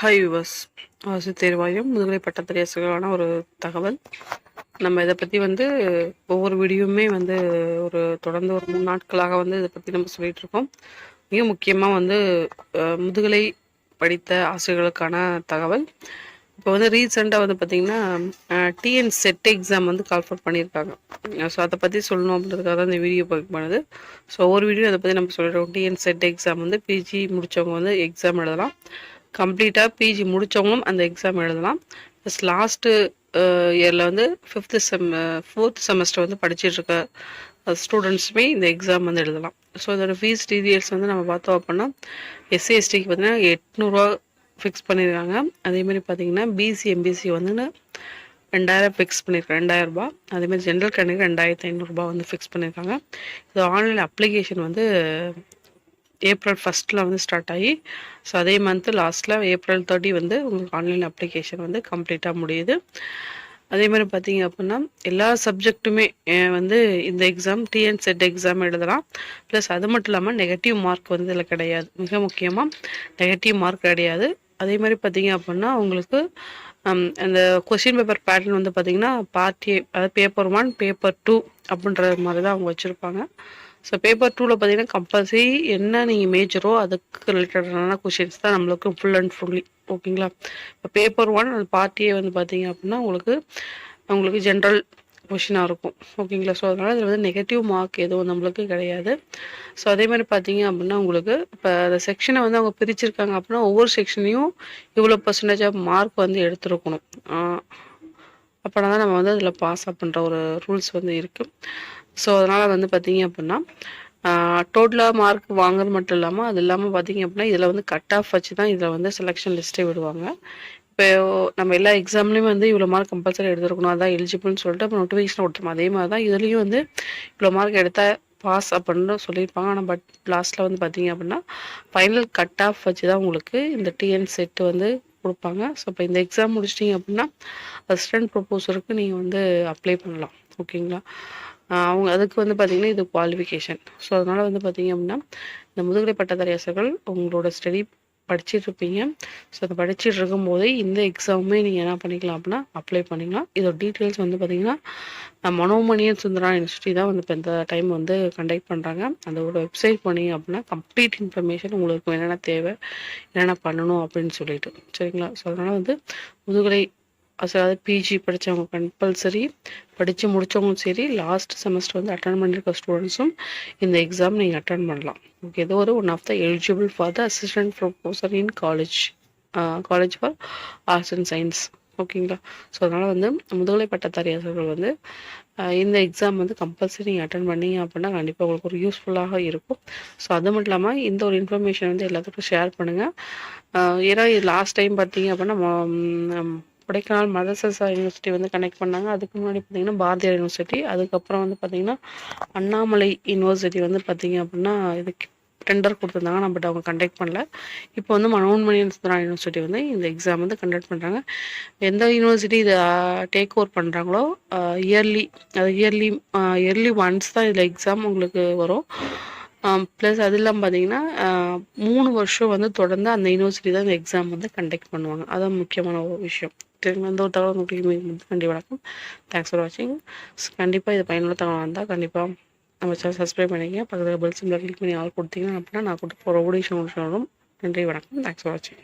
High yours அரசு தேர்வாயம் முதுகலை பட்டத்தரசுக்கான ஒரு தகவல். நம்ம இதை பற்றி வந்து ஒவ்வொரு வீடியோவுமே வந்து ஒரு தொடர்ந்து ஒரு மூணு நாட்களாக வந்து இதை பற்றி நம்ம சொல்லிகிட்டு இருக்கோம். மிக முக்கியமாக வந்து முதுகலை படித்த ஆசிரியர்களுக்கான தகவல். இப்போ வந்து ரீசெண்டாக வந்து பார்த்திங்கன்னா டிஎன் செட் எக்ஸாம் வந்து கால்ஃபர் பண்ணியிருக்காங்க. ஸோ அதை பற்றி சொல்லணும் அப்படின்றதுக்காக தான் இந்த வீடியோ பார்க்க பண்ணுது. ஸோ ஒவ்வொரு வீடியோ அதை பற்றி நம்ம சொல்லிடுறோம் டிஎன் செட் எக்ஸாம் வந்து பிஜி முடித்தவங்க வந்து எக்ஸாம் எழுதலாம். கம்ப்ளீட்டாக பிஜி முடித்தவங்களும் அந்த எக்ஸாம் எழுதலாம். ப்ளஸ் லாஸ்ட்டு இயரில் வந்து ஃபிஃப்த்து செம் ஃபோர்த் செமஸ்டர் வந்து படிச்சுட்ருக்க ஸ்டூடெண்ட்ஸுமே இந்த எக்ஸாம் வந்து எழுதலாம். ஸோ இதோட ஃபீஸ் டீட்டெயில்ஸ் வந்து நம்ம பார்த்தோம் அப்படின்னா எஸ்சி எஸ்டிக்கு பார்த்தீங்கன்னா எட்நூறுரூவா ஃபிக்ஸ் பண்ணியிருக்காங்க அதேமாதிரி பார்த்தீங்கன்னா பிசி எம்பிசி வந்து ரெண்டாயிரம் ஃபிக்ஸ் பண்ணியிருக்காங்க ரெண்டாயிரரூபா. அதேமாதிரி ஜென்ரல் கேண்டிடேட் ரெண்டாயிரத்தி ஐநூறுரூபா வந்து ஃபிக்ஸ் பண்ணியிருக்காங்க இது ஆன்லைன் அப்ளிகேஷன் வந்து ஏப்ரல் ஃபஸ்ட்டில் வந்து ஸ்டார்ட் ஆகி ஸோ அதே மந்த்து லாஸ்ட்டில் ஏப்ரல் தேர்ட்டி வந்து உங்களுக்கு ஆன்லைன் அப்ளிகேஷன் வந்து கம்ப்ளீட்டாக முடியுது. அதே மாதிரி பார்த்தீங்க அப்படின்னா எல்லா சப்ஜெக்ட்டுமே வந்து இந்த எக்ஸாம் டிஎன் செட் எக்ஸாம் எழுதலாம். ப்ளஸ் அது மட்டும் இல்லாமல் நெகட்டிவ் மார்க் வந்து இதில் கிடையாது. மிக முக்கியமாக நெகட்டிவ் மார்க் கிடையாது. அதே மாதிரி பார்த்தீங்க அப்படின்னா உங்களுக்கு அந்த கொஷின் பேப்பர் பேட்டர்ன் வந்து பார்த்தீங்கன்னா பார்ட்டி அதாவது பேப்பர் ஒன் பேப்பர் டூ அப்படின்ற மாதிரி தான் அவங்க வச்சுருப்பாங்க. ஸோ பேப்பர் டூவில் பார்த்தீங்கன்னா கம்பல்சரி என்ன நீங்கள் மேஜரோ அதுக்கு ரிலேட்டடான கொஷின்ஸ் தான் நம்மளுக்கு ஃபுல் அண்ட் ஃபுல்லி ஓகேங்களா இப்போ பேப்பர் ஒன் அந்த பார்ட்டியே வந்து பார்த்தீங்க அப்படின்னா உங்களுக்கு உங்களுக்கு ஜென்ரல் கொஷினாக இருக்கும். ஓகேங்களா ஸோ அதனால் இதில் வந்து நெகட்டிவ் மார்க் எதுவும் நம்மளுக்கு கிடையாது. ஸோ அதே மாதிரி பார்த்தீங்க அப்படின்னா உங்களுக்கு இப்போ அந்த செக்ஷனை வந்து அவங்க பிரிச்சிருக்காங்க அப்படின்னா ஒவ்வொரு செக்ஷனையும் இவ்வளோ பர்சன்டேஜ் ஆஃப் மார்க் வந்து எடுத்துருக்கணும். அப்படின்னா தான் நம்ம வந்து அதில் பாஸ் பண்ணுற ஒரு ரூல்ஸ் வந்து இருக்குது ஸோ அதனால் வந்து பார்த்தீங்க அப்படின்னா டோட்டலாக மார்க் வாங்குறது மட்டும் இல்லாமல் அது இல்லாமல் பார்த்தீங்க அப்படின்னா இதில் வந்து கட் ஆஃப் வச்சு தான் இதில் வந்து செலெக்ஷன் லிஸ்ட்டே விடுவாங்க. இப்போ நம்ம எல்லா எக்ஸாம்லேயும் வந்து இவ்வளோ மார்க் கம்பல்சரி எடுத்துருக்கணும் அதான் எலிஜிபிள்னு சொல்லிட்டு அப்போ நோட்டிஃபிகேஷன் விட்டுருமா அதே மாதிரி தான் இதுலேயும் வந்து இவ்வளோ மார்க் எடுத்தால் பாஸ் அப்படின்னு சொல்லியிருப்பாங்க. ஆனால் பட் லாஸ்ட்டில் வந்து பார்த்தீங்க அப்படின்னா ஃபைனல் கட் ஆஃப் வச்சு தான் உங்களுக்கு இந்த டிஎன் செட்டு வந்து கொடுப்பாங்க. ஸோ இப்போ இந்த எக்ஸாம் முடிச்சிட்டிங்க அப்படின்னா அசிஸ்டன்ட் ப்ரொப்போசருக்கு நீங்கள் வந்து அப்ளை பண்ணலாம். ஓகேங்களா அவங்க அதுக்கு வந்து பார்த்திங்கன்னா இது குவாலிஃபிகேஷன் ஸோ அதனால் வந்து பார்த்திங்க அப்படின்னா இந்த முதுகலை பட்டதாரி உங்களோட ஸ்டடி படிச்சுட்டு இருப்பீங்க. ஸோ அதை படிச்சுட்டு இருக்கும் போதே இந்த எக்ஸாமுமே நீங்கள் என்ன பண்ணிக்கலாம் அப்படின்னா அப்ளை பண்ணிக்கலாம். இதோட டீட்டெயில்ஸ் வந்து பார்த்திங்கன்னா மனோமணியன் சுந்தரா யூனிவர்சிட்டி தான் வந்து இப்போ இந்த டைம் வந்து கண்டக்ட் பண்ணுறாங்க அதோட வெப்சைட் பண்ணிங்க அப்படின்னா கம்ப்ளீட் இன்ஃபர்மேஷன் உங்களுக்கு என்னென்ன தேவை என்னென்ன பண்ணணும் அப்படின்னு சொல்லிட்டு. சரிங்களா? ஸோ அதனால் வந்து முதுகலை அதாவது பிஜி படித்தவங்க கம்பல்சரி படித்து முடித்தவங்களும் சரி லாஸ்ட் செமஸ்டர் வந்து அட்டன் பண்ணியிருக்க ஸ்டூடெண்ட்ஸும் இந்த எக்ஸாம் நீங்கள் அட்டன் பண்ணலாம். ஓகே ஏதோ ஒரு one of the eligible for the assistant professor in college college for arts and science ஓகேங்களா ஸோ அதனால் வந்து முதுகலை பட்டதாரியாளர்கள் வந்து இந்த எக்ஸாம் வந்து கம்பல்சரி நீங்கள் அட்டன் பண்ணீங்க அப்படின்னா கண்டிப்பாக உங்களுக்கு ஒரு யூஸ்ஃபுல்லாக இருக்கும். ஸோ அது மட்டும் இல்லாமல் இந்த ஒரு இன்ஃபர்மேஷன் வந்து எல்லாத்துக்கும் ஷேர் பண்ணுங்கள் ஏன்னா இது லாஸ்ட் டைம் பார்த்தீங்க அப்படின்னா கொடைக்கானல் மதரசா யூனிவர்சிட்டி வந்து கனெக்ட் பண்ணாங்க. அதுக்கு முன்னாடி பார்த்தீங்கன்னா பாரதியார் யூனிவர்சிட்டி அதுக்கப்புறம் வந்து பார்த்தீங்கன்னா அண்ணாமலை யூனிவர்சிட்டி வந்து பார்த்தீங்க அப்படின்னா இதுக்கு டெண்டர் கொடுத்துருந்தாங்க. நம்ம பட் அவங்க கண்டக்ட் பண்ணல. இப்போ வந்து மனோன்மணி சுந்தரா யூனிவர்சிட்டி வந்து இந்த எக்ஸாம் வந்து கண்டக்ட் பண்ணுறாங்க எந்த யூனிவர்சிட்டி இதை டேக் ஓவர் பண்ணுறாங்களோ இயர்லி அது இயர்லி இயர்லி ஒன்ஸ் தான் இதில் எக்ஸாம் உங்களுக்கு வரும். ப்ளஸ் அது இல்லாமல் பார்த்தீங்கன்னா மூணு வருஷம் வந்து தொடர்ந்து அந்த யூனிவர்சிட்டி தான் இந்த எக்ஸாம் வந்து கண்டக்ட் பண்ணுவாங்க. அதான் முக்கியமான ஒரு விஷயம். சரிங்களா ஒரு தகவல் உங்களுக்கு நன்றி வணக்கம். தேங்க்ஸ் ஃபார் வாட்சிங் கண்டிப்பாக இது பயனுள்ள தகவல் வந்தால் கண்டிப்பாக நம்ம சேனல் சப்ஸ்கிரைப் பண்ணிக்கங்க. பக்கத்தில் பெல் சிம்பில் கிளிக் பண்ணி ஆள் கொடுத்தீங்கன்னா அப்படின்னா நான் கொடுத்து போகிற ஓடிஷன் வரும். நன்றி வணக்கம். தேங்க்ஸ் ஃபார் வாட்சிங்